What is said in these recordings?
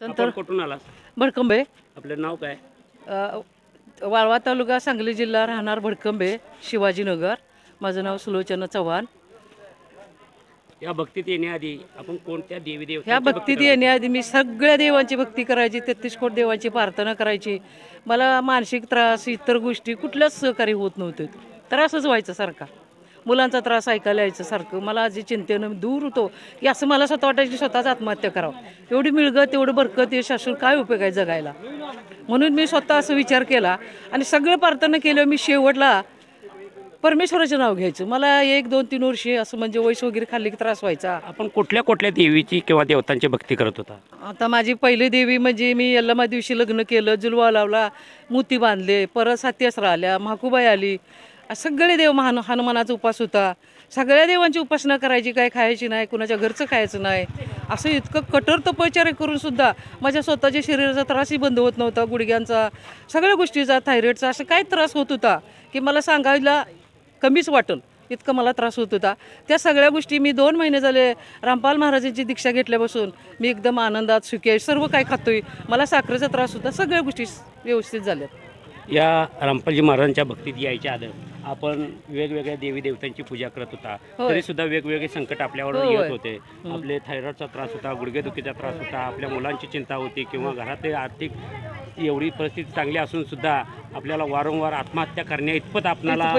संत आपण कुठून आला भडकंबे. आपलं नाव काय? अ, वाळवा तालुका सांगली जिल्हा राहणार भडकंबे शिवाजीनगर. माझं नाव सुलोचना चव्हाण. या भक्तीत येण्याआधी आपण कोणत्या देवी देव ह्या भक्तीत येण्याआधी मी सगळ्या देवांची भक्ती करायची तेहतीस कोट देवांची प्रार्थना करायची. मला मानसिक त्रास इतर गोष्टी कुठल्याच सहकार्य होत नव्हते. त्रासच व्हायचा सारखा. मुलांचा त्रास ऐकायला यायचं सारखं. मला आजी चिंतेनं दूर होतो की असं मला स्वतः वाटायचं की स्वतःच आत्महत्या करावं. एवढी मिळगत एवढं बरकत यश असून काय उपयोग आहे जगायला? म्हणून मी स्वतः असं विचार केला आणि सगळं प्रार्थना केलं मी शेवटला परमेश्वराचं नाव घ्यायचं. मला एक दोन तीन वर्षे असं म्हणजे वैस वगैरे खाल्ली की त्रास व्हायचा. आपण कुठल्या कुठल्या देवीची किंवा देवतांची भक्ती करत होता? आता माझी पहिली देवी म्हणजे मी यल्लमा दिवशी लग्न केलं जुलवा लावला मोती बांधले परत सात्यसरा आल्या महाकुबाई आली सगळे देव महान हनुमानाचा उपास होता. सगळ्या देवांची उपासना करायची काय खायची नाही कुणाच्या घरचं खायचं नाही. असं इतकं कठोर तपचार करून सुद्धा माझ्या स्वतःच्या शरीराचा त्रासही बंद होत नव्हता गुडघ्यांचा सगळ्या गोष्टीचा थायरॉईडचा असं काय त्रास होत होता की मला सांगायला कमीच वाटल इतकं मला त्रास होत होता. त्या सगळ्या गोष्टी मी दोन महिने झाले रामपाल महाराजांची दीक्षा घेतल्यापासून मी एकदम आनंदात सुखी आहे सर्व काय खातोय मला साखरेचा त्रास होता सगळ्या गोष्टी व्यवस्थित झाल्या या रामपालजी महाराजांच्या भक्तीत यायच्या आधी आपण वेगवेगळ्या देवी देवतांची पूजा करत होता. तरी सुद्धा वेगवेगळे संकट आपल्यावर. येत होते. आपले थायरॉइडचा त्रास होता गुडघेदुखीचा त्रास होता आपल्या मुलांची चिंता होती किंवा घरातले आर्थिक एवढी परिस्थिती चांगली असून सुद्धा आपल्याला वारंवार आत्महत्या करण्या इतपत आपणाला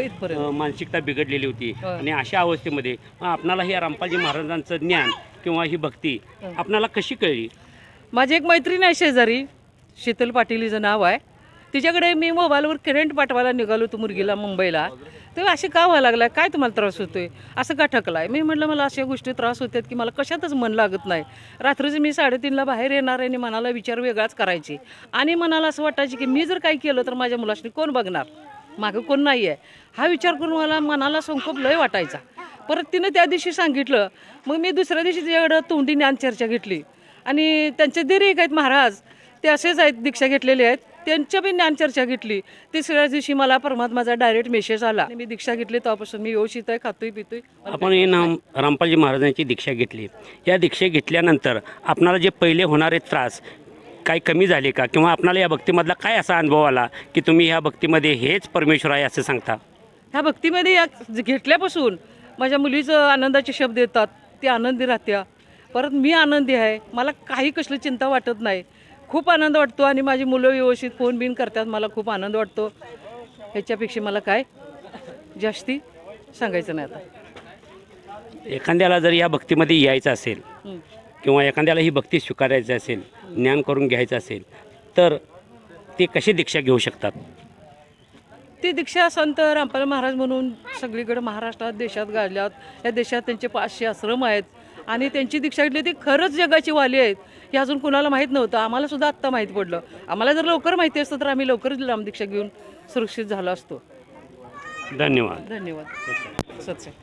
मानसिकता बिघडलेली होती. आणि अशा अवस्थेमध्ये आपणाला ही रामपालजी महाराजांचं ज्ञान किंवा ही भक्ती आपणाला कशी कळली? माझी एक मैत्रीण आहे शेजारी. शीतल पाटील हिचं नाव आहे. तिच्याकडे मी मोबाईलवर करंट पाठवायला निघालो होतो मुलगीला मुंबईला. तर असे का व्हायला लागलाय? काय तुम्हाला त्रास होतोय? असं का ठकलाय? मी म्हटलं मला अशा गोष्टी त्रास होतात की मला कशातच मन लागत नाही. रात्रीचं मी साडेतीनला बाहेर येणार आणि मनाला विचार वेगळाच करायची. आणि मनाला असं वाटायचे की मी जर काही केलं तर माझ्या मुलाशी कोण बघणार? मागं कोण नाही आहे हा विचार करून मला मनाला संकोप लय वाटायचा. परत तिनं त्या दिवशी सांगितलं मग मी दुसऱ्या दिवशी तिच्याकडं तोंडी ज्ञान चर्चा घेतली आणि त्यांचे दिरी आहेत महाराज ते असेच आहेत दीक्षा घेतलेले आहेत. त्यांच्या बी ज्ञान चर्चा घेतली. तिसऱ्या दिवशी मला परमात्माचा डायरेक्ट मेसेज आला. आणि मी दीक्षा घेतली तेव्हापासून मी व्यवस्थित आहे खातोय पितोय. आपण हे नाम रामपालजी महाराजांची दीक्षा घेतली. या दीक्षा घेतल्यानंतर आपणाला जे पहिले होणारे त्रास काही कमी झाले का? किंवा आपणाला या भक्तीमधला काय असा अनुभव आला की तुम्ही ह्या भक्तीमध्ये हेच परमेश्वर आहे असं सांगता? ह्या भक्तीमध्ये या घेतल्यापासून माझ्या मुलीचं आनंदाचे शब्द येतात ती आनंदी राहत्या. परत मी आनंदी आहे मला काही कसली चिंता वाटत नाही. खूप आनंद वाटतो आणि माझी मुलं व्यवस्थित फोन बिन करतात. मला खूप आनंद वाटतो. ह्याच्यापेक्षा मला काय जास्ती सांगायचं नाही आता. एखाद्याला जर या भक्तीमध्ये यायचं असेल. किंवा एखाद्याला ही भक्ती स्वीकारायची असेल ज्ञान करून घ्यायचं असेल तर ते कशी दीक्षा घेऊ शकतात? ते दीक्षा संत रामपाल महाराज म्हणून सगळीकडे महाराष्ट्रात देशात गाजल्यात. या देशात त्यांचे पाचशे आश्रम आहेत. आणि त्यांची दीक्षा घेतली ती खरंच जगाची वाली आहेत. हे अजून कुणाला माहीत नव्हतं. आम्हाला सुद्धा आत्ता माहीत पडलं. आम्हाला जर लवकर माहिती असतं तर आम्ही लवकरच रामदीक्षा घेऊन सुरक्षित झालो असतो. धन्यवाद. धन्यवाद. सत्संग.